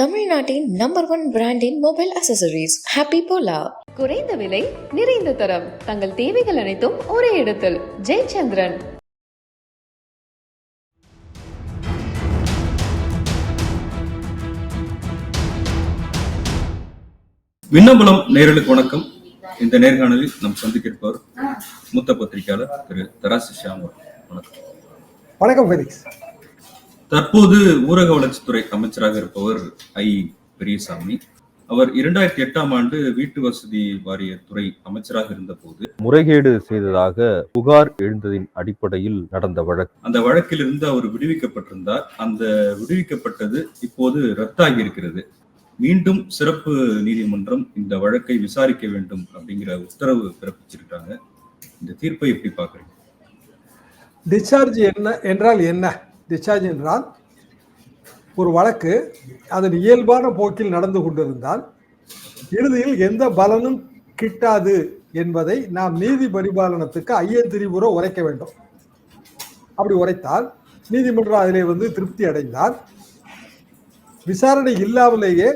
தமிழ்நாட்டின் number one பிராண்டின் mobile accessories happy போலா குறைந்த விலை நிறைந்த தரம். தங்கள் தேவைகள் அனைத்தும் ஒரே இடத்தில். ஜெயச்சந்திரன். விண்ணம்பலம் நேயர்களுக்கு வணக்கம். இந்த நேர்காணலில் நம் சந்திக்க இருப்பவர் மூத்த பத்திரிகையாளர் திரு தராசு ஷியாம் அவர்கள். வணக்கம். வணக்கம் ஃபெலிக்ஸ். தற்போது ஊரக வளர்ச்சித்துறை அமைச்சராக இருப்பவர் ஐ. பெரியசாமி. அவர் இரண்டாயிரத்தி எட்டாம் ஆண்டு வீட்டு வசதி வாரிய துறை அமைச்சராக இருந்தபோது முறைகேடு செய்ததாக புகார் எழுந்ததின் அடிப்படையில் நடந்த வழக்கு. அந்த வழக்கில் இருந்து அவர் விடுவிக்கப்பட்டிருந்தார். அந்த விடுவிக்கப்பட்டது இப்போது ரத்தாகி இருக்கிறது மீண்டும் சிறப்பு நீதிமன்றம் இந்த வழக்கை விசாரிக்க வேண்டும் அப்படிங்கிற உத்தரவு பிறப்பிச்சிருக்காங்க. இந்த தீர்ப்பை எப்படி பாக்குறீங்க டிஸ்சார்ஜ் என்ன? என்றால் என்ன? டிஸ்சார்ஜ் என்றால் ஒரு வழக்கு அதன் இயல்பான போக்கில் நடந்து கொண்டிருந்தால் இறுதியில் எந்த பலனும் கிட்டாது என்பதை நாம் நீதி பரிபாலனத்துக்கு ஐயன் திரிபுரம் உரைக்க வேண்டும். அப்படி உரைத்தால் நீதிமன்றம் அதிலே வந்து திருப்தி அடைந்தால் விசாரணை இல்லாமலேயே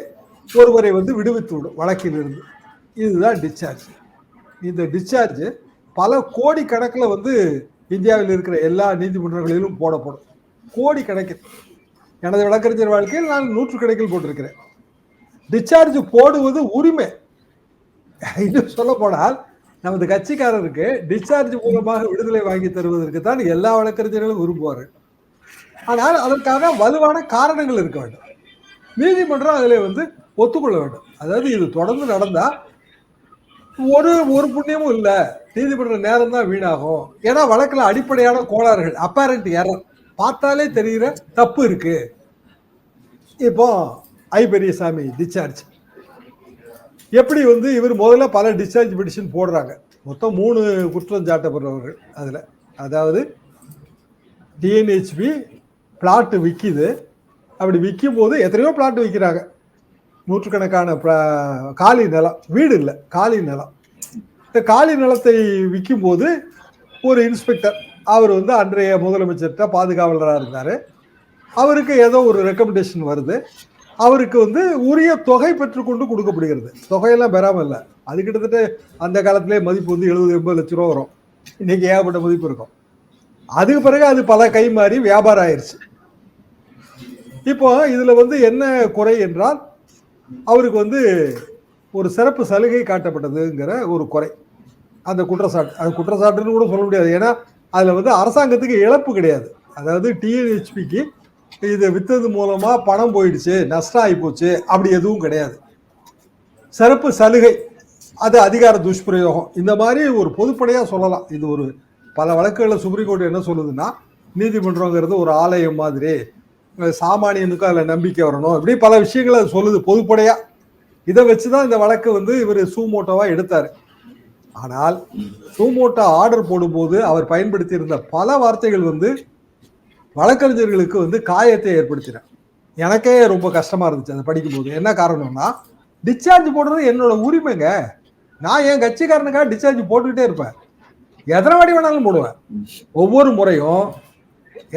ஒருவரை வந்து விடுவித்து விடும் வழக்கிலிருந்து. இதுதான் டிஸ்சார்ஜ் இந்த டிஸ்சார்ஜ் பல கோடி கணக்கில் வந்து இந்தியாவில் இருக்கிற எல்லா நீதிமன்றங்களிலும் போடப்படும். கோடி கணக்கில் எனது வழக்கறிஞர் வாழ்க்கையில் நான் நூற்று கணக்கில் போட்டிருக்கிறேன். டிஸ்சார்ஜ் போடுவது உரிமை. இன்னும் சொல்ல போனால் நமது கட்சிக்காரருக்கு டிஸ்சார்ஜ் மூலமாக விடுதலை வாங்கி தருவதற்கு தான் எல்லா வழக்கறிஞர்களும் விரும்புவார்கள். ஆனால் அதற்காக வலுவான காரணங்கள் இருக்க வேண்டும். நீதிமன்றம் அதில் வந்து ஒத்துக்கொள்ள வேண்டும். அதாவது இது தொடர்ந்து நடந்தால் ஒரு ஒரு புண்ணியமும் இல்லை. நீதிமன்ற நேரம் தான் வீணாகும். ஏன்னா வழக்கில் அடிப்படையான கோளாறுகள் அப்பேரண்ட் எரர் பார்த்தாலே தெரிகிற தப்பு இருக்கு. இப்போ ஐ பெரியசாமி டிஸ்சார்ஜ் எப்படி வந்து இவர் முதல்ல பல டிஸ்சார்ஜ் பெட்டிஷன் போடுறாங்க. மொத்தம் மூணு குற்றம் சாட்டப்படுறவர்கள் அதில். அதாவது டிஎன்ஹெச்பி பிளாட்டு விற்கிது அப்படி விற்கும் போது எத்தனையோ பிளாட் விற்கிறாங்க நூற்றுக்கணக்கான காலி நிலம் வீடு இல்லை காலி நிலம். இந்த காலி நிலத்தை விற்கும் போது ஒரு இன்ஸ்பெக்டர் அவர் வந்து அன்றைய முதலமைச்சர்கிட்ட பாதுகாவலராக இருந்தார். அவருக்கு ஏதோ ஒரு ரெக்கமெண்டேஷன் வருது. அவருக்கு வந்து உரிய தொகை பெற்றுக்கொண்டு கொடுக்கப்படுகிறது. தொகையெல்லாம் பெறாமல் இல்லை. அது கிட்டத்தட்ட அந்த காலத்திலே மதிப்பு வந்து எழுபது எண்பது லட்ச ரூபா வரும். இன்னைக்கு ஏகப்பட்ட மதிப்பு இருக்கும். அதுக்கு பிறகு அது பல கை மாறி வியாபாரம் ஆயிடுச்சு இப்போ இதில் வந்து என்ன குறை என்றால் அவருக்கு வந்து ஒரு சிறப்பு சலுகை காட்டப்பட்டதுங்கிற ஒரு குறை. அந்த குற்றச்சாட்டு அது குற்றச்சாட்டுன்னு கூட சொல்ல முடியாது. ஏன்னா அதில் வந்து அரசாங்கத்துக்கு இழப்பு கிடையாது. அதாவது டிஎன்ஹெச்பிக்கு இதை வித்தது மூலமாக பணம் போயிடுச்சு நஷ்டம் ஆகி போச்சு அப்படி எதுவும் கிடையாது. சிறப்பு சலுகை அது அதிகார துஷ்பிரயோகம். இந்த மாதிரி ஒரு பொதுப்படையாக சொல்லலாம். இது ஒரு பல வழக்குகளில் சுப்ரீம் கோர்ட் என்ன சொல்லுதுன்னா நீதிமன்றங்கிறது ஒரு ஆலயம் மாதிரி சாமானியனுக்கும் அதில் நம்பிக்கை வரணும். இப்படி பல விஷயங்களை அது சொல்லுது பொதுப்படையாக இதை வச்சு தான் இந்த வழக்கு வந்து இவர் சூமோட்டோவாக எடுத்தார். ஆனால் சூமோட்டா ஆர்டர் போடும்போது அவர் பயன்படுத்தியிருந்த பல வார்த்தைகள் வந்து வழக்கறிஞர்களுக்கு வந்து காயத்தை ஏற்படுத்தின. எனக்கே ரொம்ப கஷ்டமா இருந்துச்சு அதை படிக்கும்போது. என்ன காரணம்னா டிஸ்சார்ஜ் போடுறது என்னோட உரிமைங்க. நான் என் கட்சிக்காரனுக்காக டிஸ்சார்ஜ் போட்டுக்கிட்டே இருப்பேன். எத்தனை வாடி வேணாலும் போடுவேன். ஒவ்வொரு முறையும்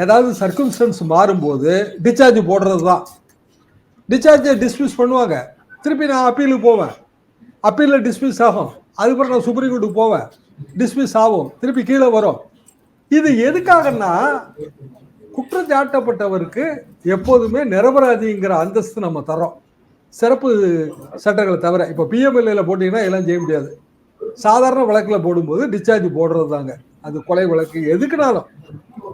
ஏதாவது சர்க்கம்ஸ்டன்ஸ் மாறும்போது டிஸ்சார்ஜ் போடுறது தான். டிஸ்சார்ஜை டிஸ்மிஸ் பண்ணுவாங்க. திருப்பி நான் அப்பீலுக்கு போவேன். அப்பீலில் டிஸ்மிஸ் ஆகும். அதுக்கப்புறம் நான் சுப்ரீம் கோர்ட்டுக்கு போவேன். டிஸ்மிஸ் ஆகும். திருப்பி கீழே வரும். இது எதுக்காகன்னா குற்றம் சாட்டப்பட்டவருக்கு எப்போதுமே நிரபராதிங்கிற அந்தஸ்து நம்ம தரோம் சிறப்பு சட்டங்களை தவிர இப்போ பிஎம்எல்ஏல போட்டிங்கன்னா எல்லாம் செய்ய முடியாது. சாதாரண வழக்கில் போடும்போது டிஸ்சார்ஜ் போடுறது தாங்க அது கொலை வழக்கு எதுக்குனாலும்.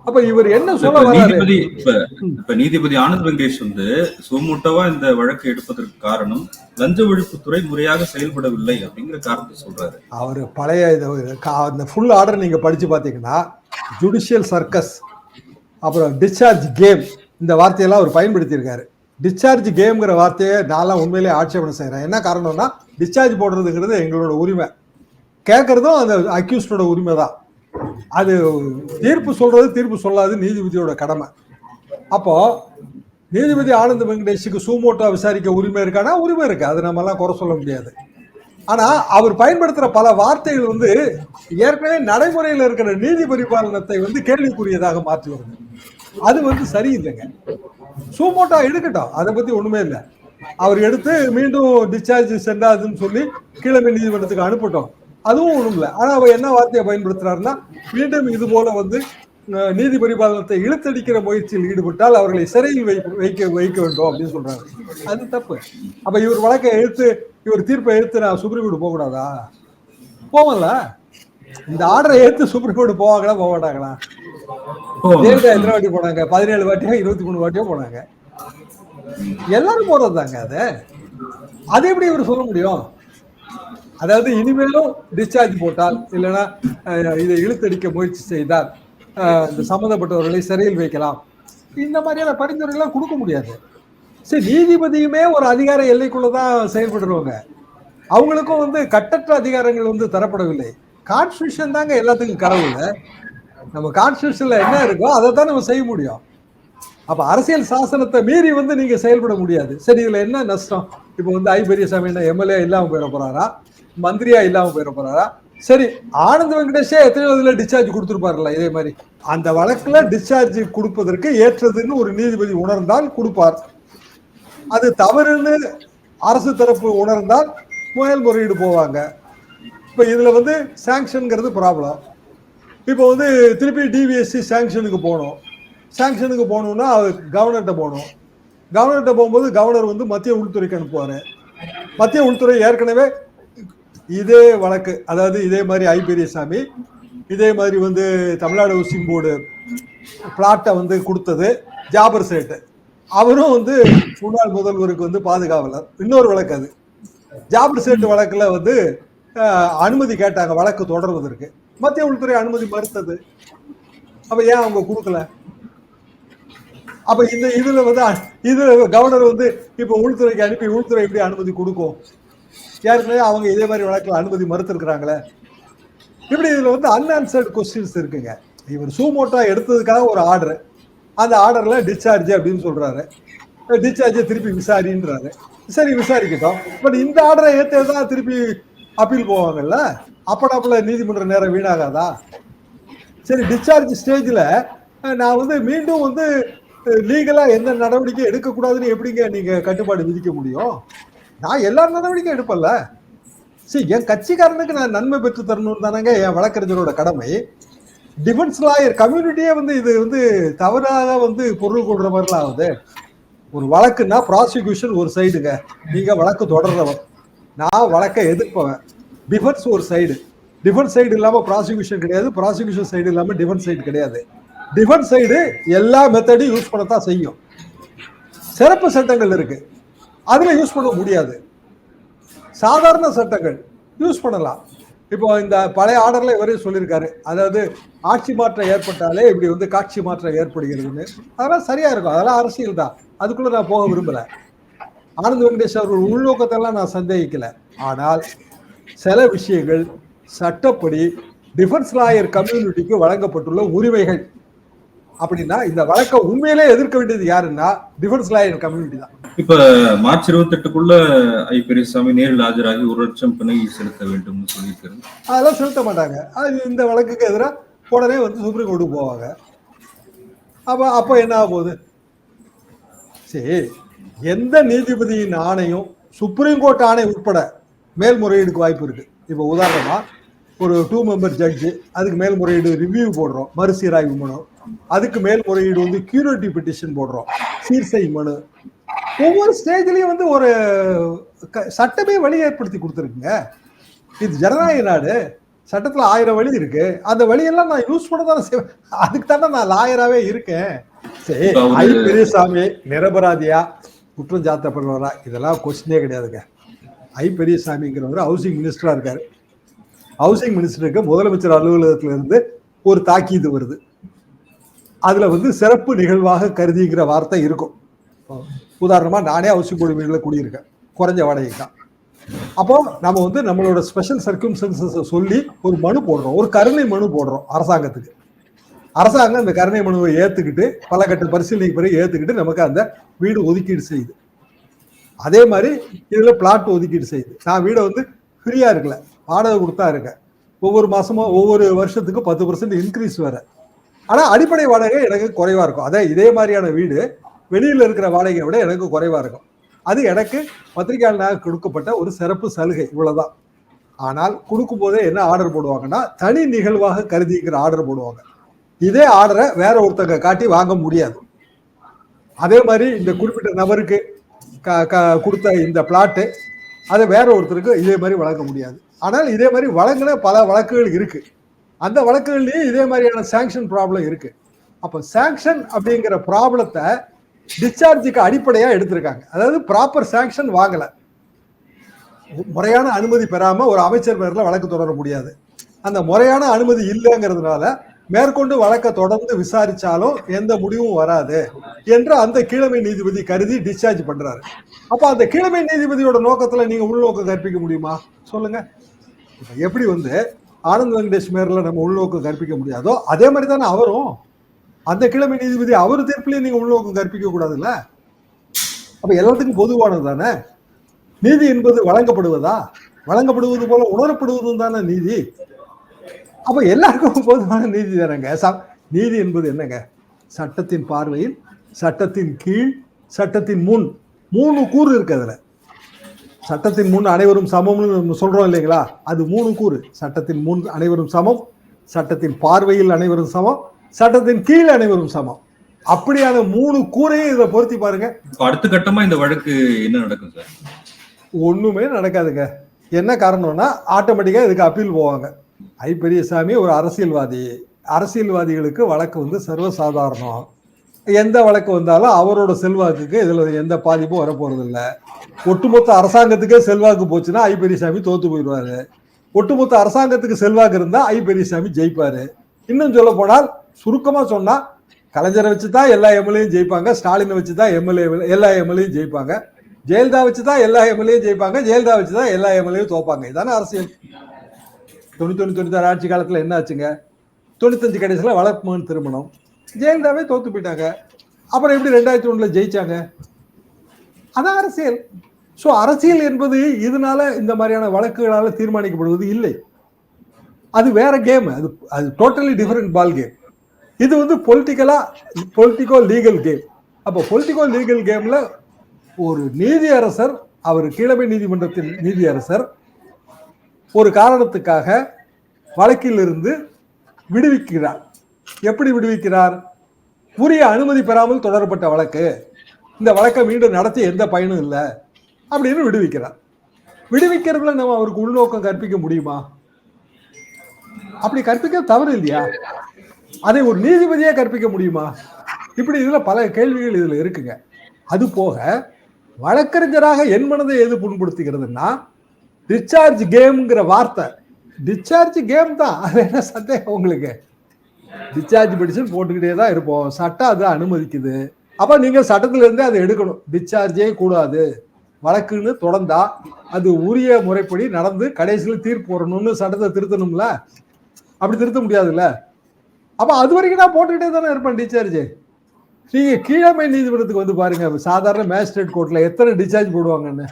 அப்ப இவர் என்ன சொல்ல நீதிபதி இப்ப இப்ப நீதிபதி ஆனந்த் வெங்கடேஷ் வந்து சுமூட்டவா இந்த வழக்கை எடுப்பதற்கு காரணம் லஞ்ச ஒழிப்புத்துறை முறையாக செயல்படவில்லை அப்படிங்கிற காரணத்தை சொல்றாரு. அவர் பழைய அந்த ஃபுல் ஆர்டர் நீங்கள் படித்து பார்த்தீங்கன்னா ஜுடிஷியல் சர்க்கஸ் அப்புறம் டிஸ்சார்ஜ் கேம் இந்த வார்த்தையெல்லாம் அவர் பயன்படுத்தியிருக்காரு. டிஸ்சார்ஜ் கேம்ங்கிற வார்த்தையை நான்லாம் உண்மையிலேயே ஆட்சேபனை செய்கிறேன் என்ன காரணம்னா டிஸ்சார்ஜ் போடுறதுங்கிறது எங்களோட உரிமை. கேட்குறதும் அந்த அக்யூஸ்டோட உரிமை தான் அது தீர்ப்பு சொல்றது தீர்ப்பு சொல்லாது நீதிபதியோட கடமை. அப்போ நீதிபதி ஆனந்த் வெங்கடேஷுக்கு சூமோட்டோ விசாரிக்க உரிமை இருக்கானா? உரிமை இருக்கு. அது நம்மலாம் குறை சொல்ல முடியாது. ஆனா அவர் பயன்படுத்துற பல வார்த்தைகள் வந்து ஏற்கனவே நடைமுறையில் இருக்கிற நீதி பரிபாலனத்தை வந்து கேள்விக்குரியதாக மாற்றி வருது. அது வந்து சரியில்லைங்க. சூமோட்டா எடுக்கட்டும். அதை பத்தி ஒண்ணுமே இல்லை. அவர் எடுத்து மீண்டும் டிஸ்சார்ஜ் சென்றாதுன்னு சொல்லி கீழமை நீதிமன்றத்துக்கு அனுப்பட்டும். அதுவும் ஒண்ணும் இல்லை ஆனா அவர் என்ன வார்த்தையை பயன்படுத்துறாருன்னா மீண்டும் இது போல வந்து நீதி பரிபாலனத்தை இழுத்தடிக்கிற முயற்சியில் ஈடுபட்டால் அவர்களை சிறையில் வைக்க வைக்க வைக்க வேண்டும் அப்படின்னு சொல்றாரு. அது தப்பு. அப்ப இவர் வழக்கை எடுத்து இவர் தீர்ப்பை எடுத்து நான் சுப்ரீம் கோர்ட் போக கூடாதா? போவல இந்த ஆர்டரை எடுத்து சுப்ரீம் கோர்ட் போவாங்களா போக மாட்டாங்களா? ஜெயலலிதா எத்தனை வாட்டி போனாங்க? பதினேழு வாட்டியோ இருபத்தி மூணு வாட்டியோ போனாங்க? எல்லாரும் போறது தாங்க அது. அது எப்படி இவர் சொல்ல முடியும்? அதாவது இனிமேலும் டிஸ்சார்ஜ் போட்டால் இல்லைன்னா இதை இழுத்தடிக்க முயற்சி செய்தால் இந்த சம்மந்தப்பட்டவர்களை சிறையில் வைக்கலாம். இந்த மாதிரியான பரிந்துரைகள்லாம் கொடுக்க முடியாது. சரி நீதிபதியுமே ஒரு அதிகார எல்லைக்குள்ள தான் செயல்படுறவங்க. அவங்களுக்கும் வந்து கட்டற்ற அதிகாரங்கள் வந்து தரப்படவில்லை. கான்ஸ்டியூஷன் தாங்க எல்லாத்துக்கும் கடவுள் நம்ம கான்ஸ்டியூஷன்ல என்ன இருக்கோ அதை தான் நம்ம செய்ய முடியும். அப்ப அரசியல் சாசனத்தை மீறி வந்து நீங்க செயல்பட முடியாது. சரி இதுல என்ன நஷ்டம்? இப்போ வந்து ஐ பெரியசாமி என்ன எம்எல்ஏ இல்லாமல் போயிட போறாரா? மந்திரியா இல்லாமல் போயிட போறாரா? சரி ஆனந்த் வெங்கடேஷே எத்தனையோ இதில் டிஸ்சார்ஜ் கொடுத்துருப்பார்ல இதே மாதிரி. அந்த வழக்கில் டிஸ்சார்ஜ் கொடுப்பதற்கு ஏற்றதுன்னு ஒரு நீதிபதி உணர்ந்தால் கொடுப்பார். அது தவறுன்னு அரசு தரப்பு உணர்ந்தால் மேல்முறையீடு போவாங்க. இப்போ இதில் வந்து சாங்ஷனுங்கிறது ப்ராப்ளம் இப்போ வந்து திருப்பி டிவிஎஸ்சி சாங்ஷனுக்கு போகணும். சாங்ஷனுக்கு போகணுன்னா அது கவர்னர்கிட்ட போகணும். கவர்னர்கிட்ட போகும்போது கவர்னர் வந்து மத்திய உள்துறைக்கு அனுப்புவார். மத்திய உள்துறை ஏற்கனவே இதே வழக்கு அதாவது இதே மாதிரி ஐ. பெரியசாமி இதே மாதிரி வந்து தமிழ்நாடு ஹவுசிங் போர்டு பிளாட்டை வந்து கொடுத்தது ஜாபர் சேட்டு. அவரும் வந்து முன்னாள் முதல்வருக்கு வந்து பாதுகாவலர். இன்னொரு வழக்கு அது. ஜாபர் சேட்டு வழக்கில் வந்து அனுமதி கேட்டாங்க வழக்கு தொடர்வதற்கு. மத்திய உள்துறை அனுமதி மறுத்தது. அப்போ ஏன் அவங்க கொடுக்கல? அப்ப இந்த இதுல வந்து அ- இது கவர்னர் வந்து இப்ப உள்துறைக்கு அனுப்பி உள்துறை எப்படி அனுமதி கொடுக்கும்? ஏற்கனவே அவங்க இதே மாதிரி வழக்கில் அனுமதி மறுத்துருக்குறாங்களே. இப்படி இதுல வந்து அன்ஆன்சர்டு கொஸ்டின்ஸ் இருக்குங்க. இவர் சூமோட்டா எடுத்ததுக்காக ஒரு ஆர்டர் அந்த ஆர்டர்ல டிஸ்சார்ஜ் அப்படின்னு சொல்றாரு. டிஸ்சார்ஜை திருப்பி விசாரின்றாரு. சரி விசாரிக்கட்டும். பட் இந்த ஆர்டரை ஏற்றது தான் திருப்பி அப்பீல் போவாங்கல்ல? அப்படாப்புல நீதிமன்ற நேரம் வீணாகாதா? சரி டிஸ்சார்ஜ் ஸ்டேஜில் நான் வந்து மீண்டும் வந்து லீகலாக எந்த நடவடிக்கை எடுக்கக்கூடாதுன்னு எப்படிங்க நீங்கள் கட்டுப்பாடு விதிக்க முடியும்? நான் எல்லா நடவடிக்கையும் எடுப்பல்ல சரி என் கட்சிக்காரனுக்கு நான் நன்மை பெற்று தரணும்னு தானங்க என் வழக்கறிஞரோட கடமை. டிஃபென்ஸ் லாயர் கம்யூனிட்டியே வந்து இது வந்து தவறாக வந்து பொருள் கொள்ற மாதிரிலாம் ஆகுது. ஒரு வழக்குன்னா ப்ராசிக்யூஷன் ஒரு சைடுங்க நீங்க வழக்கு தொடர்றவன். நான் வழக்கை எதிர்ப்பவன். டிஃபென்ஸ் ஒரு சைடு டிஃபென்ஸ் சைடு இல்லாம ப்ராசிக்யூஷன் கிடையாது. ப்ராசிக்யூஷன் சைடு இல்லாம டிஃபென்ஸ் சைடு கிடையாது. டிஃபென்ஸ் சைடு எல்லா மெத்தடையும் யூஸ் பண்ணத்தான் செய்யும். சிறப்பு சட்டங்கள் இருக்கு. அதில் யூஸ் பண்ண முடியாது. சாதாரண சட்டங்கள் யூஸ் பண்ணலாம். இப்போ இந்த பழைய ஆர்டரில் இவரே சொல்லியிருக்காரு. அதாவது ஆட்சி மாற்றம் ஏற்பட்டாலே இப்படி வந்து காட்சி மாற்றம் ஏற்படுகிறதுன்னு. அதெல்லாம் சரியாக இருக்கும். அதெல்லாம் அரசியல் தான். அதுக்குள்ளே நான் போக விரும்பலை. ஆனந்த் வெங்கடேஷ் அவர்கள் உள்நோக்கத்தெல்லாம் நான் சந்தேகிக்கலை. ஆனால் சில விஷயங்கள் சட்டப்படி டிஃபென்ஸ் லாயர் கம்யூனிட்டிக்கு வழங்கப்பட்டுள்ள உரிமைகள். அப்படின்னா இந்த வழக்கை உண்மையிலே எதிர்க்க வேண்டியது யாருன்னா டிஃபென்ஸ் லாயர் கம்யூனிட்டி தான். இப்ப மார்ச் இருபத்தெட்டுக்குள்ள ஐ பெரியசாமி நேரில் ஆஜராகி ஒரு லட்சம் பிணை செலுத்த வேண்டும்னு சொல்லியிருக்காரு அதெல்லாம் செலுத்த மாட்டாங்க. அது இந்த வழக்குக்கு எதிராக உடனே வந்து சுப்ரீம் கோர்ட்டுக்கு போவாங்க. அப்போ அப்போ என்ன ஆக போகுது? சரி எந்த நீதிபதியின் ஆணையும் சுப்ரீம் கோர்ட் ஆணை உட்பட மேல்முறையீடுக்கு வாய்ப்பு இருக்கு. இப்போ உதாரணமா ஒரு டூ மெம்பர் ஜட்ஜு அதுக்கு மேல்முறையீடு ரிவ்யூ போடுறோம். மறுசீராய்வு மனு. அதுக்கு மேல்முறையீடு வந்து கியூரிட்டி பெட்டிஷன் போடுறோம். சீர்சை மனு. ஒவ்வொரு ஸ்டேஜ்லயும் வந்து ஒரு சட்டமே வழி ஏற்படுத்தி கொடுத்துருக்குங்க. இது ஜனநாயக நாடு. சட்டத்துல ஆயிரம் வழி இருக்கு. அந்த வழியெல்லாம் நான் யூஸ் பண்ண தானே செய்வேன். அதுக்கு தானே நான் லாயராகவே இருக்கேன். சரி ஐ பெரியசாமி நிரபராதியா குற்றம் சாத்தப்படுறவரா இதெல்லாம் கொஸ்டினே கிடையாதுங்க. ஐ பெரியசாமிங்கிறவர் ஹவுசிங் மினிஸ்டரா இருக்காரு. ஹவுசிங் மினிஸ்டருக்கு முதலமைச்சர் அலுவலகத்திலிருந்து ஒரு தாக்கீது வருது. அதுல வந்து சிறப்பு நிகழ்வாக கருதிங்கிற வார்த்தை இருக்கும். உதாரணமா நானே ஹவுசிங் போர்டு வீட்டில் குடியிருக்கேன். குறைஞ்ச வாடகை தான். அப்போ நம்ம வந்து நம்மளோட ஸ்பெஷல் சர்க்கிம்சன்சஸை சொல்லி ஒரு மனு போடுறோம். ஒரு கருணை மனு போடுறோம் அரசாங்கத்துக்கு. அரசாங்கம் அந்த கருணை மனுவை ஏற்றுக்கிட்டு பல கட்ட பரிசீலனைக்கு பிறகு ஏற்றுக்கிட்டு நமக்கு அந்த வீடு ஒதுக்கீடு செய்யுது. அதே மாதிரி இதில் பிளாட் ஒதுக்கீடு செய்யுது. நான் வீடை வந்து ஃப்ரீயாக இருக்கல. வாடகை கொடுத்தா இருக்கேன் ஒவ்வொரு மாசமும் ஒவ்வொரு வருஷத்துக்கு பத்து பர்சன்ட் இன்க்ரீஸ் வேற. ஆனா அடிப்படை வாடகை எனக்கு குறைவா இருக்கும். அதே இதே மாதிரியான வீடு வெளியில இருக்கிற வாடகையை விட எனக்கு குறைவா இருக்கும். அது எனக்கு பத்திரிகையாளனாக கொடுக்கப்பட்ட ஒரு சிறப்பு சலுகை இவ்வளவுதான். ஆனால் கொடுக்கும் போதே என்ன ஆர்டர் போடுவாங்கன்னா தனி நிகழ்வாக கருதிக்கிற ஆர்டர் போடுவாங்க. இதே ஆர்டரை வேற ஒருத்தங்க காட்டி வாங்க முடியாது. அதே மாதிரி இந்த குறிப்பிட்ட நபருக்கு க- க- கொடுத்த இந்த பிளாட்டு அதை வேற ஒருத்தருக்கு இதே மாதிரி வழங்க முடியாது. ஆனால் இதே மாதிரி வழங்கின பல வழக்குகள் இருக்கு. அந்த வழக்குகள்லேயும் இதே மாதிரியான சாங்ஷன் ப்ராப்ளம் இருக்கு. அப்போ சாங்ஷன் அப்படிங்கிற ப்ராப்ளத்தை டிஸ்சார்ஜுக்கு அடிப்படையாக எடுத்திருக்காங்க. அதாவது ப்ராப்பர் சாங்ஷன் வாங்கலை. முறையான அனுமதி பெறாமல் ஒரு அமைச்சர் பேரில் வழக்கு தொடர முடியாது. அந்த முறையான அனுமதி இல்லைங்கிறதுனால மேற்கொண்டு வழக்கை தொடர்ந்து விசாரிச்சாலும் எந்த முடிவும் வராது என்று அந்த கீழமை நீதிபதி கருதி டிஸ்சார்ஜ் பண்றாரு. அப்ப அந்த கீழமை நீதிபதியோட நோக்கத்துல நீங்க உள்நோக்கம் கற்பிக்க முடியுமா? சொல்லுங்க. எப்படி வந்து ஆனந்த் வெங்கடேஷ் மேரில் நம்ம உள்நோக்கம் கற்பிக்க முடியாதோ அதே மாதிரி தானே அவரும். அந்த கிழமை நீதிபதி அவர் தீர்ப்புலயும் நீங்கள் உள்நோக்கம் கற்பிக்க கூடாதுல்ல? அப்போ எல்லாத்துக்கும் பொதுவானது தானே? நீதி என்பது வழங்கப்படுவதா? வழங்கப்படுவது போல உணரப்படுவதும் தானே நீதி? அப்போ எல்லாருக்கும் பொதுவான நீதி தானேங்க. ச- நீதி என்பது என்னங்க? சட்டத்தின் பார்வையில் சட்டத்தின் கீழ் சட்டத்தின் முன். மூணு கூறு இருக்கு அதில். சட்டத்தின் முன் அனைவரும் சமம்னு சொல்றோம் இல்லைங்களா? அது மூணு கூறு. சட்டத்தின் முன் அனைவரும் சமம் சட்டத்தின் பார்வையில் அனைவரும் சமம் சட்டத்தின் கீழ் அனைவரும் சமம். அப்படியான மூணு கூரையும் இதை பொருத்தி பாருங்க. அடுத்த கட்டமா இந்த வழக்கு என்ன நடக்கும் சார்? ஒண்ணுமே நடக்காதுங்க. என்ன காரணம்னா ஆட்டோமேட்டிக்கா இதுக்கு அப்பீல் போவாங்க. ஐ பெரியசாமி ஒரு அரசியல்வாதி. அரசியல்வாதிகளுக்கு வழக்கு வந்து சர்வசாதாரணம். எந்த வழக்கு வந்தாலும் அவரோட செல்வாக்குக்கு இதில் எந்த பாதிப்பும் வரப்போறது இல்லை ஒட்டுமொத்த அரசாங்கத்துக்கே செல்வாக்கு போச்சுன்னா ஐ பெரியசாமி தோத்து போயிடுவாரு. ஒட்டுமொத்த அரசாங்கத்துக்கு செல்வாக்கு இருந்தால் ஐ பெரியசாமி ஜெயிப்பாரு. இன்னும் சொல்ல போனால் சுருக்கமாக சொன்னால் கலைஞரை வச்சு தான் எல்லா எம்எல்ஏயும் ஜெயிப்பாங்க ஸ்டாலினை வச்சு தான் எம்எல்ஏ எல்லா எம்எல்ஏயும் ஜெயிப்பாங்க. ஜெயலலிதா வச்சு தான் எல்லா எம்எல்ஏயும் ஜெயிப்பாங்க ஜெயலலிதா வச்சு தான் எல்லா எம்எல்ஏயும் தோப்பாங்க. இதான அரசியல். தொண்ணூத்தி தொண்ணூத்தி தொண்ணூத்தாறு ஆட்சி காலத்தில் என்ன ஆச்சுங்க? தொண்ணூத்தஞ்சு கடைசியில் வளர்ப்புமன் திருமணம். ஜெயலலிதாவே தோத்து போயிட்டாங்க. அப்புறம் எப்படி ரெண்டாயிரத்தி ஒன்றில் ஜெயிச்சாங்க? அதான் அரசியல். ஸோ அரசியல் என்பது இதனால இந்த மாதிரியான வழக்குகளால் தீர்மானிக்கப்படுவது இல்லை. அது வேற கேம் அது அது டோட்டலி டிஃப்ரெண்ட் பால் கேம் இது வந்து பொலிட்டிக்கலா பொலிட்டிக்கோ லீகல் கேம் அப்போ பொலிட்டிக்கோ லீகல் கேம்ல ஒரு நீதியரசர் அவர் கீழமை நீதிமன்றத்தின் நீதியரசர் ஒரு காரணத்துக்காக வழக்கிலிருந்து விடுவிக்கிறார். எப்படி விடுவிக்கிறார்? உரிய அனுமதி பெறாமல் தொடரப்பட்ட வழக்கு. இந்த வழக்கை மீண்டும் நடத்தி எந்த பயனும் இல்லை அப்படின்னு விடுவிக்கிறார். விடுவிக்கிறதுல நம்ம அவருக்கு உள்நோக்கம் கற்பிக்க முடியுமா? அப்படி கற்பிக்க தவறு இல்லையா? அதை ஒரு நீதிபதியா கற்பிக்க முடியுமா? இப்படி இதுல பல கேள்விகள் இதுல இருக்குங்க. அது போக வழக்கறிஞராக என் மனதை எது புண்படுத்துகிறதுன்னா டிஸ்சார்ஜ் கேம்ங்கிற வார்த்தை. டிஸ்சார்ஜ் கேம் தான். அது என்ன சந்தேகம் உங்களுக்கு? டிஸ்சார்ஜ் பெடிஷன் போட்டுக்கிட்டே தான் இருப்போம். சட்டம் அதை அனுமதிக்குது. அப்போ நீங்கள் சட்டத்துல இருந்தே அதை எடுக்கணும். டிஸ்சார்ஜே கூடாது. வழக்குன்னு தொடர்ந்தா அது உரிய முறைப்படி நடந்து கடைசியில் தீர்ப்பு வரணும்னு சட்டத்தை திருத்தணும்ல? அப்படி திருத்த முடியாதுல்ல? அப்போ அது வரைக்கும் நான் போட்டுக்கிட்டே தானே இருப்பேன் டிஸ்சார்ஜ் நீங்கள் கீழமை நீதிமன்றத்துக்கு வந்து பாருங்க. சாதாரண மேஜிஸ்ட்ரேட் கோர்ட்டில் எத்தனை டிஸ்சார்ஜ் போடுவாங்கன்னு?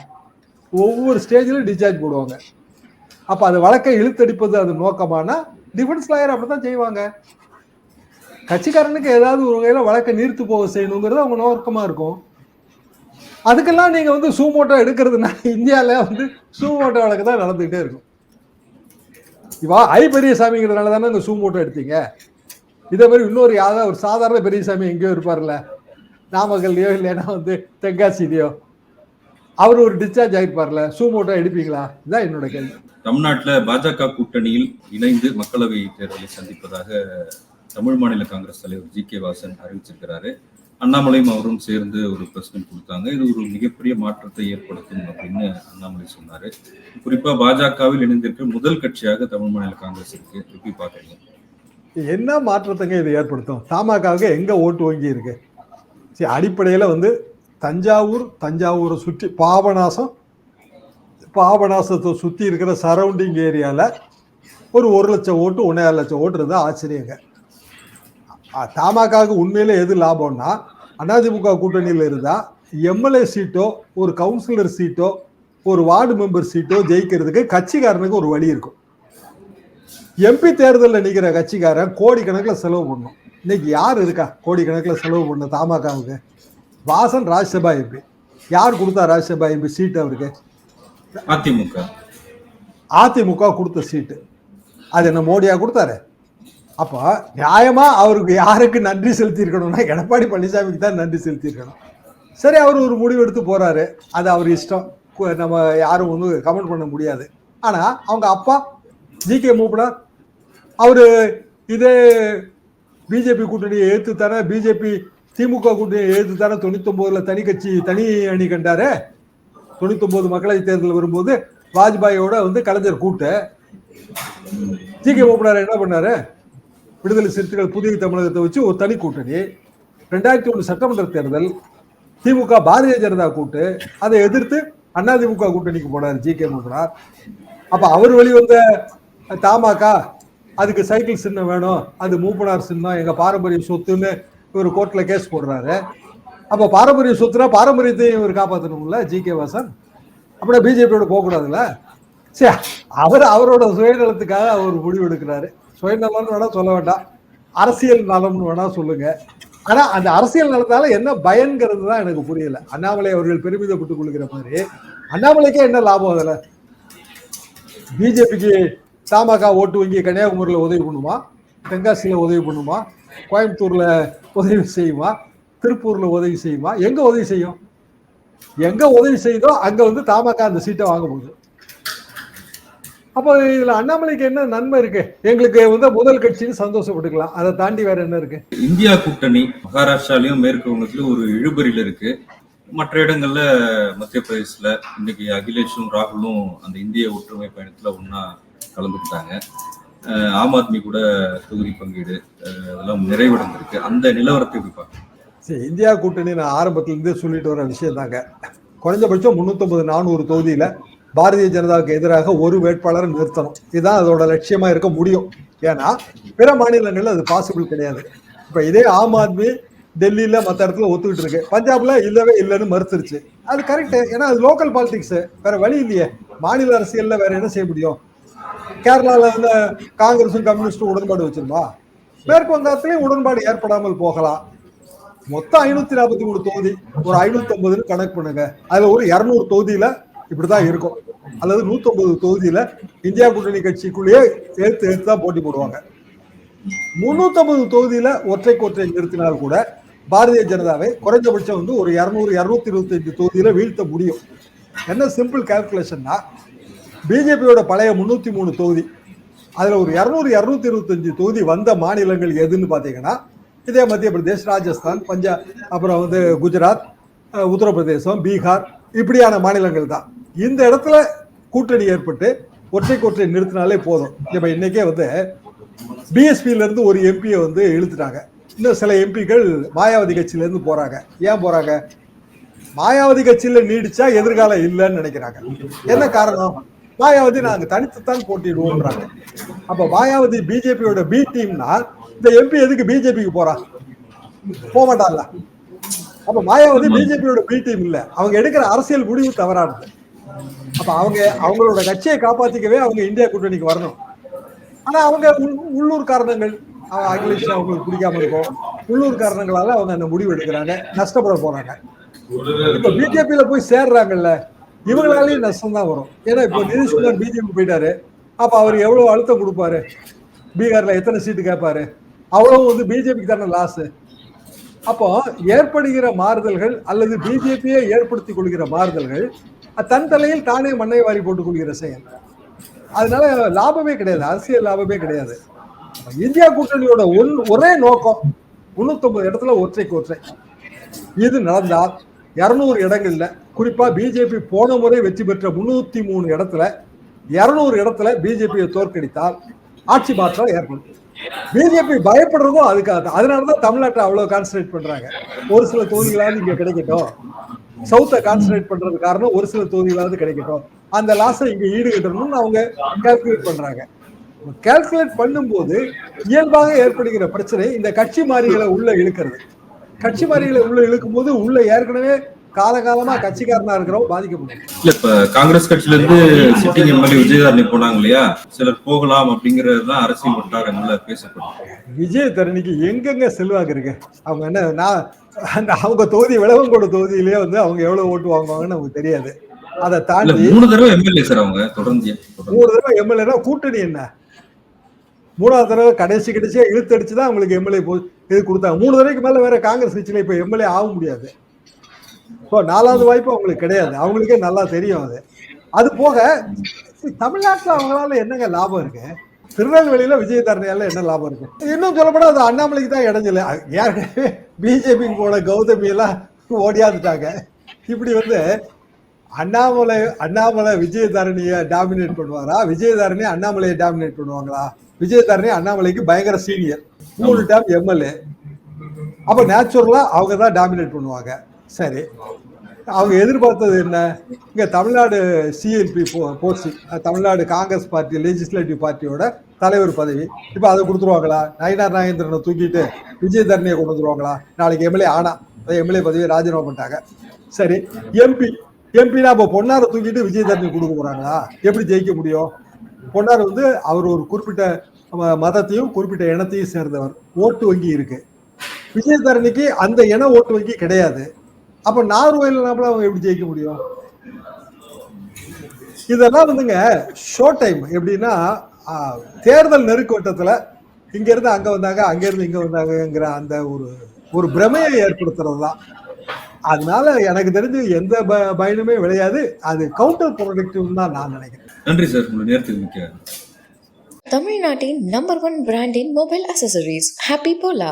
ஒவ்வொரு ஸ்டேஜிலும் டிஸ்சார்ஜ் போடுவாங்க. அப்போ அது வழக்கை இழுத்தடிப்பது அது நோக்கமான டிஃபென்ஸ் லாயர் அப்படித்தான் செய்வாங்க. கட்சிக்காரனுக்கு ஏதாவது ஒரு வகையில் வழக்கை நீர்த்து போக செய்யணுங்கிறது அவங்க நோக்கமாக இருக்கும். அதுக்கெல்லாம் நீங்கள் வந்து சூமோட்டோ எடுக்கிறதுனால இந்தியாவில் வந்து சூமோட்டோ வழக்கு தான் நடந்துகிட்டே இருக்கும். இவா ஐ பெரியசாமிங்கிறதுனால தானே இந்த சூமோட்டோ எடுத்தீங்க? இதே மாதிரி இன்னொரு யாராவது ஒரு சாதாரண பெரியசாமி எங்கேயோ இருப்பார்ல நாமக்கல்லையோ இல்லைன்னா வந்து தென்காசிலையோ அவர் ஒரு டிஸ்சார்ஜ் ஆகிருப்பார்ல சூமோட்டோ எடுப்பீங்களா? இதான் என்னோட கேள்வி. தமிழ்நாட்டில் பாஜக கூட்டணியில் இணைந்து மக்களவை தேர்தலை சந்திப்பதாக தமிழ் மாநில காங்கிரஸ் தலைவர் ஜி கே வாசன் அறிவிச்சிருக்கிறாரு. அண்ணாமலையும் அவரும் சேர்ந்து ஒரு பிரஸ் மீட் கொடுத்தாங்க. இது ஒரு மிகப்பெரிய மாற்றத்தை ஏற்படுத்தும் அப்படின்னு அண்ணாமலை சொன்னாரு. குறிப்பா பாஜகவில் இணைந்திருக்க முதல் கட்சியாக தமிழ் மாநில காங்கிரஸ் இருக்கு. எப்படி பாக்குறீங்க? என்ன மாற்றத்தைங்க இது ஏற்படுத்தும்? தமாகாவுக்கு எங்க ஓட்டு வங்கி இருக்கு? சரி அடிப்படையில வந்து தஞ்சாவூர் தஞ்சாவூரை சுற்றி பாபநாசம் பாபநாசத்தை சுற்றி இருக்கிற சரௌண்டிங் ஏரியாவில் ஒரு ஒரு லட்சம் ஓட்டு ஒன்றரை லட்சம் ஓட்டு இருந்தால் ஆச்சரியங்க. தமாகாவுக்கு உண்மையிலே எது லாபம்னா அதிமுக கூட்டணியில் இருந்தால் எம்எல்ஏ சீட்டோ ஒரு கவுன்சிலர் சீட்டோ ஒரு வார்டு மெம்பர் சீட்டோ ஜெயிக்கிறதுக்கு கட்சிக்காரனுக்கு ஒரு வழி இருக்கும். எம்பி தேர்தலில் நிற்கிற கட்சிக்காரன் கோடிக்கணக்கில் செலவு பண்ணும். இன்னைக்கு யார் இருக்கா? கோடிக்கணக்கில் செலவு பண்ண தமாகாவுக்கு? வாசன் ராஜ்சபா எம்பி. யார் கொடுத்தா ராஜ்யசபா எம்பி சீட் அவருக்கு? அதிமுக. அதிமுக கொடுத்த சீட்டு. அது என்ன மோடியா கொடுத்தாரு? அப்போ நியாயமா அவருக்கு யாருக்கு நன்றி செலுத்தியிருக்கணும்னா எடப்பாடி பழனிசாமிக்கு தான் நன்றி செலுத்தியிருக்கணும். சரி அவர் ஒரு முடிவு எடுத்து போறாரு. அது அவர் இஷ்டம். நம்ம யாரும் வந்து கமெண்ட் பண்ண முடியாது. ஆனா அவங்க அப்பா ஜி கே மூப்பனார் அவரு இதே பிஜேபி கூட்டணியை ஏற்று தானே பிஜேபி திமுக கூட்டணியை ஏற்று தானே தொண்ணூத்தொன்பதுல தனி கட்சி தனி அணி கண்டாரு. தொண்ணூத்தொம்போது மக்களவைத் தேர்தல் வரும்போது வாஜ்பாயோட வந்து கலைஞர் கூட்டு. ஜி கே மூப்பனார் என்ன பண்ணாரு? விடுதலை சிறுத்தைகள் புதிய தமிழகத்தை வச்சு ஒரு தனி கூட்டணி. ரெண்டாயிரத்தி ஒன்று சட்டமன்ற தேர்தல் திமுக பாரதிய ஜனதா கூட்டு அதை எதிர்த்து அதிமுக கூட்டணிக்கு போனார் ஜி கே மூப்பனார் அப்போ அவர் வெளிவந்த தாமாக்கா அதுக்கு சைக்கிள் சின்னம் வேணும் அது மூப்பனார் சின்னம் எங்கள் பாரம்பரிய சொத்துன்னு இவர் கோர்ட்டில் கேஸ் போடுறாரு. அப்போ பாரம்பரிய சொத்துனா பாரம்பரியத்தையும் இவர் காப்பாற்றணும்ல ஜி கே வாசன்? அப்படியே பிஜேபியோட போகக்கூடாதுல்ல? சரி அவர் அவரோட சுயநலத்துக்காக அவர் முடிவு எடுக்கிறாரு. சுயநலம்னு வேணா சொல்ல வேண்டாம். அரசியல் நலம்னு வேணா சொல்லுங்க. ஆனா அந்த அரசியல் நலத்தால என்ன பயன்கிறது தான் எனக்கு புரியல. அண்ணாமலை அவர்கள் பெருமிதப்பட்டுக் கொள்கிற மாதிரி. அண்ணாமலைக்கே என்ன லாபம் அதுல? பிஜேபிக்கு தமாக ஓட்டு வங்கி கன்னியாகுமரியில் உதவி பண்ணுமா? தென்காசியில் உதவி பண்ணுமா? கோயம்புத்தூர்ல உதவி செய்யுமா? திருப்பூர்ல உதவி செய்யுமா? எங்க உதவி செய்யும்? எங்க உதவி செய்யுதோ அங்க வந்து தமாக அந்த சீட்டை வாங்க போகுது. அப்போ இதுல அண்ணாமலைக்கு என்ன நன்மை இருக்கு? எங்களுக்கு வந்து முதல் கட்சின்னு சந்தோஷப்பட்டுக்கலாம். அதை தாண்டி வேற என்ன இருக்கு? இந்தியா கூட்டணி மகாராஷ்டிராலையும் மேற்கு வங்கத்திலயும் ஒரு இழுபறியில இருக்கு. மற்ற இடங்கள்ல மத்திய பிரதேசல இன்னைக்கு அகிலேஷும் ராகுலும் அந்த இந்திய ஒற்றுமை பயணத்துல ஒண்ணா கலந்துக்கிட்டாங்க. ஆம் ஆத்மி கூட தொகுதி பங்கீடு அதெல்லாம் நிறைவடைந்திருக்கு. அந்த நிலவரத்தை எப்படி சரி இந்தியா கூட்டணி நான் ஆரம்பத்துல இருந்தே சொல்லிட்டு வர விஷயம் தாங்க குறைஞ்சபட்சம் முன்னூத்தொன்பது நானூறு தொகுதியில பாரதிய ஜனதாவுக்கு எதிராக ஒரு வேட்பாளரை நிறுத்தணும். இதுதான் அதோட லட்சியமா இருக்க முடியும். ஏன்னா பிற மாநிலங்கள்ல அது பாசிபிள் கிடையாது. இப்ப இதே ஆம் ஆத்மி டெல்லியில மற்ற இடத்துல ஒத்துக்கிட்டு இருக்கு. பஞ்சாப்ல இல்லவே இல்லைன்னு மறுத்துருச்சு. அது கரெக்டு ஏன்னா அது லோக்கல் பாலிடிக்ஸ் வேற வழி இல்லையே. மாநில அரசியல்ல வேற என்ன செய்ய முடியும்? கேரளால வந்து காங்கிரஸும் கம்யூனிஸ்டும் உடன்பாடு வச்சிருந்தா? மேற்கு வங்கத்திலையும் உடன்பாடு ஏற்படாமல் போகலாம். மொத்தம் ஐநூத்தி நாற்பத்தி மூணு தொகுதி. ஒரு ஐநூத்தி ஐம்பதுன்னு கணக்கு பண்ணுங்க. அதுல ஒரு இருநூறு தொகுதியில இப்படிதான் இருக்கும். அல்லது நூத்தி ஒன்பது தொகுதியில இந்தியா கூட்டணி கட்சிக்குள்ளேயே எடுத்து எடுத்து தான் போட்டி போடுவாங்க. முன்னூத்தி ஐம்பது தொகுதியில ஒற்றை கோற்றை நிறுத்தினால் கூட பாரதிய ஜனதாவை குறைந்தபட்சம் வந்து ஒரு இரநூறு இரநூத்தி இருபத்தஞ்சு தொகுதியில வீழ்த்த முடியும். என்ன சிம்பிள் கால்குலேஷன்னா பிஜேபியோட பழைய முன்னூத்தி மூணு தொகுதி அதுல ஒரு இரநூறு இரநூத்தி இருபத்தஞ்சு தொகுதி வந்த மாநிலங்கள் எதுன்னு பாத்தீங்கன்னா இதே மத்திய பிரதேஷ் ராஜஸ்தான் பஞ்சாப் அப்புறம் வந்து குஜராத் உத்தரப்பிரதேசம் பீகார் இப்படியான மாநிலங்கள் தான். இந்த இடத்துல கூட்டணி ஏற்பட்டு ஒற்றை ஒற்றை நிறுத்தினாலே போதும். இப்போ இன்னைக்கே வந்து பிஎஸ்பியிலேருந்து ஒரு எம்பியை வந்து இழுத்துட்டாங்க. இன்னும் சில எம்பிக்கள் மாயாவதி கட்சியிலேருந்து போகிறாங்க ஏன் போகிறாங்க மாயாவதி கட்சியில் நீடிச்சா எதிர்காலம் இல்லைன்னு நினைக்கிறாங்க. என்ன காரணம்? மாயாவதி நாங்கள் தனித்துத்தான் போட்டிடுவோம்ன்றாங்க அப்போ மாயாவதி பிஜேபியோட பி டீம்னா இந்த எம்பி எதுக்கு பிஜேபிக்கு போகிறான் போக மாட்டான்ல அப்போ மாயாவதி பிஜேபியோட பி டீம் இல்லை. அவங்க எடுக்கிற அரசியல் முடிவு தவறானது. அப்ப அவங்க அவங்களோட கட்சியை காப்பாத்திக்கவே அவங்க இந்தியா கூட்டணிக்கு வரணும். ஆனா அவங்க உள்- உள்ளூர் காரணங்கள் அகிலேஷ் அவங்களுக்கு பிடிக்காம இருக்கும். உள்ளூர் காரணங்களால அவங்க அந்த முடிவு எடுக்கிறாங்க நஷ்டப்பட போறாங்க. இப்ப பிஜேபியில போய் சேர்றாங்கல்ல இவங்களாலேயும் நஷ்டம் தான் வரும். ஏன்னா இப்போ நிதிஷ்குமார் பிஜேபி போயிட்டாரு. அப்ப அவர் எவ்வளவு அழுத்தம் கொடுப்பாரு? பீகார்ல எத்தனை சீட்டு கேட்பாரு? அவ்வளவு வந்து பிஜேபிக்கு தானே லாஸ் அப்போ ஏற்படுகிற மாறுதல்கள் அல்லது பிஜேபியை ஏற்படுத்திக் கொள்கிற மாறுதல்கள் தன் தலையில் தானே மண்ணை வாரி போட்டுக் கொள்கிற செயல். அதனால லாபமே கிடையாது அரசியல் லாபமே கிடையாது. இந்தியா கூட்டணியோட ஒன் ஒரே நோக்கம் முன்னூத்தொன்பது இடத்துல ஒற்றைக்கு ஒற்றை இது நடந்தால் இரநூறு இடங்கள்ல குறிப்பா பிஜேபி போன முறை வெற்றி பெற்ற முன்னூத்தி மூணு இடத்துல இரநூறு இடத்துல பிஜேபியை தோற்கடித்தால் ஆட்சி மாற்றம் ஏற்படும். பிஜேபி பயப்படுறதும் அதுக்காக தான் அதனாலதான் தமிழ்நாட்டை அவ்வளவு கான்சன்ட்ரேட் பண்றாங்க. ஒரு சில தொகுதிகளாவது இங்க கிடைக்கட்டும். சவுத்தை கான்சன்ட்ரேட் பண்றது காரணம் ஒரு சில தொகுதிகளாவது கிடைக்கட்டும். அந்த லாஸை இங்க ஈடுகட்டணும்னு அவங்க கால்குலேட் பண்றாங்க. கால்குலேட் பண்ணும்போது இயல்பாக ஏற்படுகிற பிரச்சனை இந்த கட்சி மாறிகளை உள்ள இழுக்கிறது. கட்சி மாறிகளை உள்ள இழுக்கும் போது உள்ள ஏற்கனவே காலகாலமா கட்சிக்காரனா இருக்கிறவங்க பாதிக்கப்படுவாங்க இல்ல இப்ப காங்கிரஸ் கட்சியில இருந்து சிட்டிங் எம்எல்ஏ விஜயதாரணி போனாங்க இல்லையா? சிலர் போகலாம் அப்படிங்கறதுதான் அரசியல் வட்டாரங்கள்ல பேசப்படும். விஜய் தரணிக்கு எங்கெங்க செல்வாக்கு இருக்கு? அவங்க என்ன நான் அந்த அவங்க தொகுதி விளவங்கோடு தொகுதியிலேயே வந்து அவங்க எவ்வளவு ஓட்டு வாங்குவாங்கன்னு நமக்கு தெரியாது. அதை தாண்டி மூணு தடவை எம்எல்ஏ சார் அவங்க தொடர்ந்து. மூணு தடவை எம்எல்ஏனா கூட்டணி என்ன? மூணாவது தடவை கடைசி கடைசியா இழுத்தடிச்சு தான் அவங்களுக்கு எம்எல்ஏ இது கொடுத்தாங்க. மூணு தடவைக்கு மேல வேற காங்கிரஸ் கட்சியில இப்ப எம்எல்ஏ ஆக முடியாது. இப்போ நாலாவது வாய்ப்பு அவங்களுக்கு கிடையாது. அவங்களுக்கே நல்லா தெரியும் அது. அது போக தமிழ்நாட்டுல அவங்களால என்னங்க லாபம் இருக்கு? திருநெல்வேலியில விஜயதாரணையால என்ன லாபம் இருக்கு? இன்னும் சொல்லப்போனா அது அண்ணாமலைக்கு தான் இடைஞ்சல. ஏற்கனவே பிஜேபிக்கு போன கௌதமி எல்லாம் ஓடியாந்துட்டாங்க. இப்படி வந்து அண்ணாமலை அண்ணாமலை விஜயதரணியை டாமினேட் பண்ணுவாரா? விஜயதாரணி அண்ணாமலையை டாமினேட் பண்ணுவாங்களா? விஜயதாரணி அண்ணாமலைக்கு பயங்கர சீனியர் மூணு டேம் எம்எல்ஏ அப்ப நேச்சுரலா அவங்க தான் டாமினேட் பண்ணுவாங்க. சரி. அவங்க எதிர்பார்த்தது என்ன? இங்க Tamil Nadu CLP posting Tamil Nadu Congress party legislative பார்ட்டியோட தலைவர் பதவி. இப்போ அதை கொடுத்துருவாங்களா? நயினார் நாகேந்திரனை தூக்கிட்டு விஜயதரணியை கொண்டு வந்துருவாங்களா? நாளைக்கு எம்எல்ஏ ஆனா எம்எல்ஏ பதவியை ராஜினாமா பண்ணிட்டாங்க. சரி எம்பி எம்பினா இப்போ பொன்னாரை தூக்கிட்டு விஜயதரணி கொடுக்க போறாங்களா? எப்படி ஜெயிக்க முடியும்? பொன்னார் வந்து அவர் ஒரு குறிப்பிட்ட மதத்தையும் குறிப்பிட்ட இனத்தையும் சேர்ந்தவர். ஓட்டு வங்கி இருக்கு. விஜயதரணிக்கு அந்த இன ஓட்டு வங்கி கிடையாது. அப்ப நார்வேல அவங்க எப்படி ஜெயிக்க முடியும்? இதெல்லாம் வந்துங்க ஷோ டைம் எப்படின்னா தேர்தல் நெருக்கோட்டத்துல இங்க இருந்து அங்க வந்தாங்க அங்க இருந்து இங்க வந்தாங்கங்கிற அந்த ஒரு ஒரு பிரமையை ஏற்படுத்துறது தான் அதனால எனக்கு தெரிஞ்சு எந்த ப- பயனுமே விளையாது. அது கவுண்டர் ப்ரொடக்டிவ் தான் நான் நினைக்கிறேன். நன்றி சார் நேரத்துக்கு மிக்க தமிழ்நாட்டின் நம்பர் ஒன் பிராண்டின் மொபைல் அசசரிஸ் ஹாப்பி போலா